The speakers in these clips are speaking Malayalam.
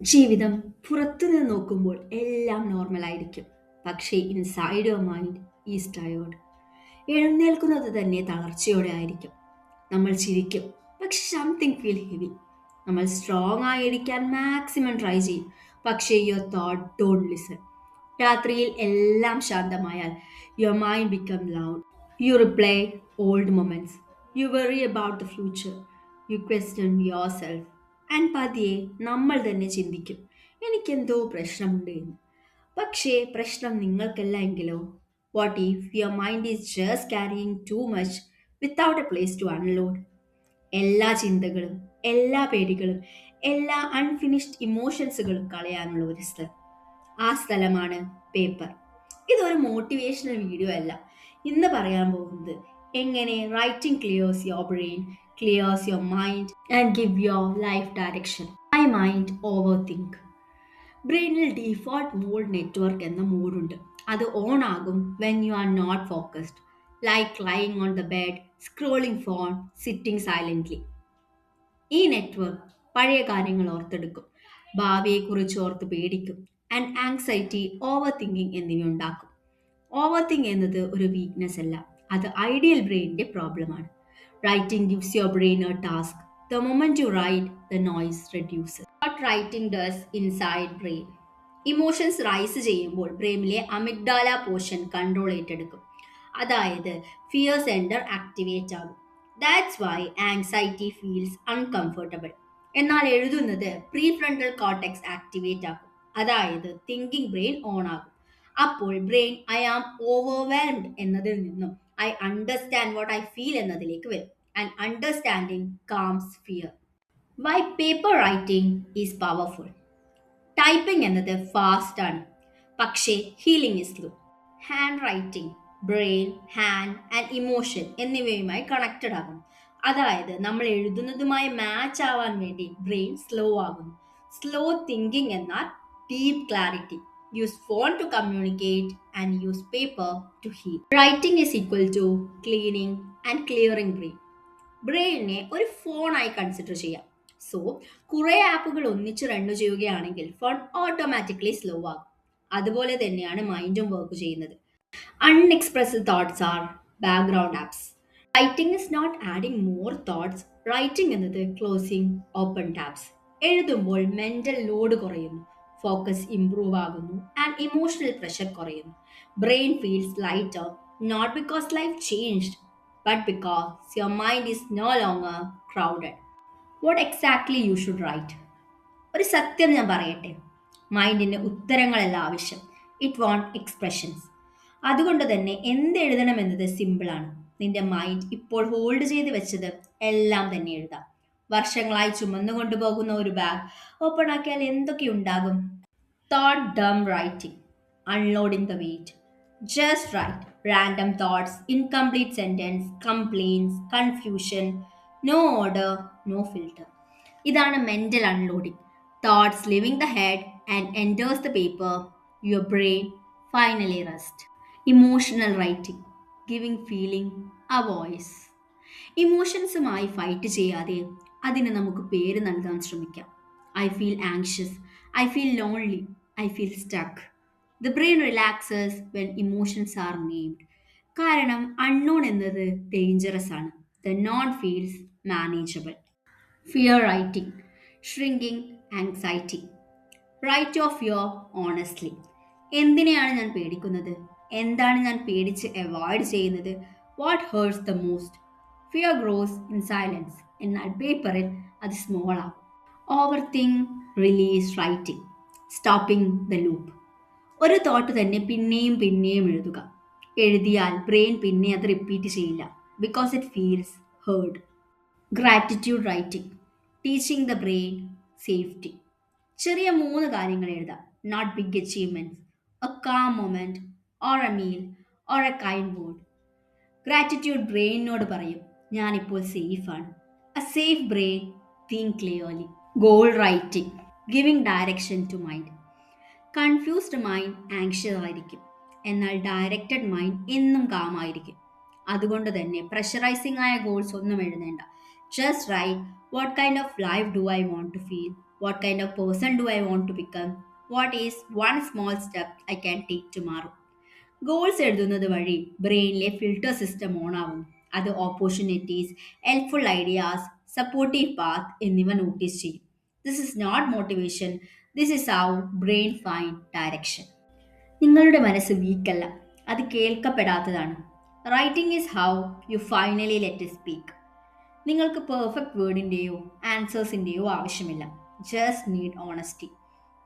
ജീവിതം പുറത്തുനിന്ന് നോക്കുമ്പോൾ എല്ലാം നോർമലായിരിക്കും പക്ഷേ inside your mind is tired എഴുന്നേൽക്കുന്നത് തന്നെ തളർച്ചയോടെ ആയിരിക്കും. നമ്മൾ ചിരിക്കും. പക്ഷെ സംതിങ് ഫീൽ ഹെവി നമ്മൾ സ്ട്രോങ് ആയിരിക്കാൻ മാക്സിമം ട്രൈ ചെയ്യും. പക്ഷേ യുവർ തോട്ട് ഡോണ്ട് ലിസൺ രാത്രിയിൽ എല്ലാം ശാന്തമായാൽ your mind become loud you replay old moments you worry about the future you question yourself and പതിയെ നമ്മൾ തന്നെ ചിന്തിക്കും എനിക്കെന്തോ പ്രശ്നമുണ്ട് എന്ന്. പക്ഷേ പ്രശ്നം നിങ്ങൾക്കല്ല എങ്കിലോ what if your mind is just carrying too much without a place to unload എല്ലാ ചിന്തകളും എല്ലാ പേടികളും എല്ലാ അൺഫിനിഷ്ഡ് ഇമോഷൻസുകളും കളയാനുള്ള ഒരു സ്ഥലം ആ സ്ഥലമാണ് പേപ്പർ ഇതൊരു മോട്ടിവേഷണൽ വീഡിയോ അല്ല. ഇന്ന് പറയാൻ പോകുന്നത് എങ്ങനെ writing clears your brain clears your mind and give your life direction. My mind overthink. ബ്രെയിനിൽ ഡീഫോൾട്ട് മോഡ് നെറ്റ്വർക്ക് എന്ന മോഡുണ്ട് അത് ഓൺ ആകും when you are not focused like lying on the bed scrolling phone sitting silently ഈ നെറ്റ്വർക്ക് പഴയ കാര്യങ്ങൾ ഓർത്തെടുക്കും. ഭാവിയെക്കുറിച്ച് ഓർത്ത് പേടിക്കും. ആൻഡ് ആങ്സൈറ്റി ഓവർ തിങ്കിങ് എന്നിവ ഉണ്ടാക്കും. ഓവർ തിങ്ക് എന്നത് ഒരു വീക്ക്നെസ് അല്ല. അത് ഐഡിയൽ ബ്രെയിനിന്റെ പ്രോബ്ലമാണ് writing gives your brain a task. The moment you write, the noise reduces. What writing does inside brain? Emotions rise ചെയ്യുമ്പോൾ ബ്രെയിനിലെ അമിഗ്ഡാല പോർഷൻ കൺട്രോൾ ഏറ്റെടുക്കും അതായത് ഫിയർ സെന്റർ ആക്ടിവേറ്റ് ആകും that's why anxiety feels uncomfortable എന്നാൽ എഴുതുന്നത് പ്രീ ഫ്രണ്ടൽ കോർട്ടെക്സ് ആക്ടിവേറ്റ് ആക്കും അതായത് തിങ്കിങ് ബ്രെയിൻ ഓൺ ആകും അപ്പോൾ ബ്രെയിൻ ഐ ആം ഓവർവെൽംഡ് എന്നതിൽ നിന്നും I understand what I feel എന്നതിലേക്ക് വരും. And understanding calms fear why paper writing is powerful typing എന്നത് ഫാസ്റ്റ് ആണ്. പക്ഷേ healing is slow hand writing brain hand and emotion എന്നിവയുമായി കണക്റ്റഡ് ആകും അതായത് നമ്മൾ എഴുതുന്നതുമായി മാച്ച് ആവാൻ വേണ്ടി ബ്രെയിൻ സ്ലോ ആകുന്നു. സ്ലോ തിങ്കിങ് എന്നാൽ deep clarity use phone to communicate and use paper to heal writing is equal to cleaning and clearing brain ബ്രെയിനിനെ ഒരു ഫോണായി കൺസിഡർ ചെയ്യാം. സോ കുറേ ആപ്പുകൾ ഒന്നിച്ച് റൺ ചെയ്യുകയാണെങ്കിൽ ഫോൺ ഓട്ടോമാറ്റിക്കലി സ്ലോ ആകും. അതുപോലെ തന്നെയാണ് മൈൻഡും വർക്ക് ചെയ്യുന്നത്. Unexpressed thoughts are background apps writing is not adding more thoughts writing എന്നത് ക്ലോസിംഗ് ഓപ്പൺ ടാബ്സ് എഴുതുമ്പോൾ മെന്റൽ ലോഡ് കുറയുന്നു. ഫോക്കസ് ഇംപ്രൂവ് ആകുന്നു ആൻഡ് ഇമോഷണൽ പ്രഷർ കുറയുന്നു. Brain feels lighter not because life changed but because your mind is no longer crowded what exactly you should write ഒരു സത്യം ഞാൻ പറയട്ടെ. മൈൻഡിന് ഉത്തരങ്ങളല്ല ആവശ്യം. ഇറ്റ് വോണ്ട് എക്സ്പ്രഷൻസ് അതുകൊണ്ട് തന്നെ എന്ത് എഴുതണമെന്നത് സിമ്പിളാണ് നിന്റെ മൈൻഡ് ഇപ്പോൾ ഹോൾഡ് ചെയ്ത് വെച്ചത് എല്ലാം തന്നെ എഴുതാം. വർഷങ്ങളായി ചുമന്നു കൊണ്ടുപോകുന്ന ഒരു ബാഗ് ഓപ്പൺ ആക്കിയാൽ എന്തൊക്കെ ഉണ്ടാകും? Thought dump writing unloading the weight just write random thoughts incomplete sentence complains confusion no order no filter ഇതാണ് mental unloading thoughts leaving the head and enters the paper your brain finally rest emotional writing giving feeling a voice ഇമോഷൻസുമായി fight ചെയ്യാതെ അതിന് നമുക്ക് പേര് നൽകാൻ ശ്രമിക്കാം. I feel anxious I feel lonely I feel stuck the brain relaxes when emotions are named കാരണം അൺനോൺ എന്നത് ഡേഞ്ചറസ് ആണ്. The known feels manageable fear writing shrinking anxiety write of your honestly എന്തിനെയാണ് ഞാൻ പേടിക്കുന്നത്? എന്താണ് ഞാൻ പേടിച്ച് അവോയ്ഡ് ചെയ്യുന്നത്? What hurts the most fear grows in silence എന്നാൽ പേപ്പറിൽ അത് സ്മോൾ ആകും overthink release writing stopping the loop ഒരു തോട്ട് തന്നെ പിന്നെയും പിന്നെയും എഴുതുക. എഴുതിയാൽ ബ്രെയിൻ പിന്നെ അത് റിപ്പീറ്റ് ചെയ്യില്ല. Because it feels heard gratitude writing teaching the brain safety ചെറിയ മൂന്ന് കാര്യങ്ങൾ എഴുതാം. Not big achievements a calm moment or a meal or a kind word gratitude ബ്രെയിനിനോട് പറയും ഞാനിപ്പോൾ സേഫാണ് a safe brain think clearly. Goal writing giving direction to mind. Confused mind anxious ആയിരിക്കും. എന്നാൽ ഡയറക്റ്റഡ് മൈൻഡ് എന്നും കാമായിരിക്കും അതുകൊണ്ട് തന്നെ പ്രഷറൈസിംഗ് ആയ ഗോൾസ് ഒന്നും എഴുതേണ്ട. Just write what kind of life do I want to feel What kind of person do I want to become? What is one small step I can take tomorrow? Goals എഴുതുന്നത് വഴി ബ്രെയിനിലെ ഫിൽട്ടർ സിസ്റ്റം ഓൺ ആവും അത് opportunities helpful ideas supportive path എന്നിവ നോട്ടീസ് ചെയ്യും. This is not motivation this is how brain find direction നിങ്ങളുടെ മനസ്സ് വീക്കല്ല അത് കേൾക്കപ്പെടാത്തതാണ്. Writing is how you finally let speak നിങ്ങൾക്ക് പെർഫെക്റ്റ് വേർഡിന്റെയോ ആൻസേഴ്സിന്റെയോ ആവശ്യമില്ല. ജസ്റ്റ് നീഡ് ഓണസ്റ്റി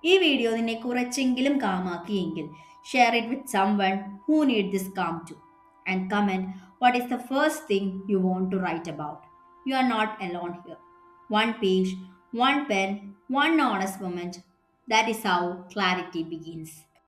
ഈ വീഡിയോ നിന്നെ കുറച്ചെങ്കിലും കാമാക്കിയെങ്കിൽ share it with someone who need this calm too and comment What is the first thing you want to write about? You are not alone here. One page, one pen, one honest moment. That is how clarity begins.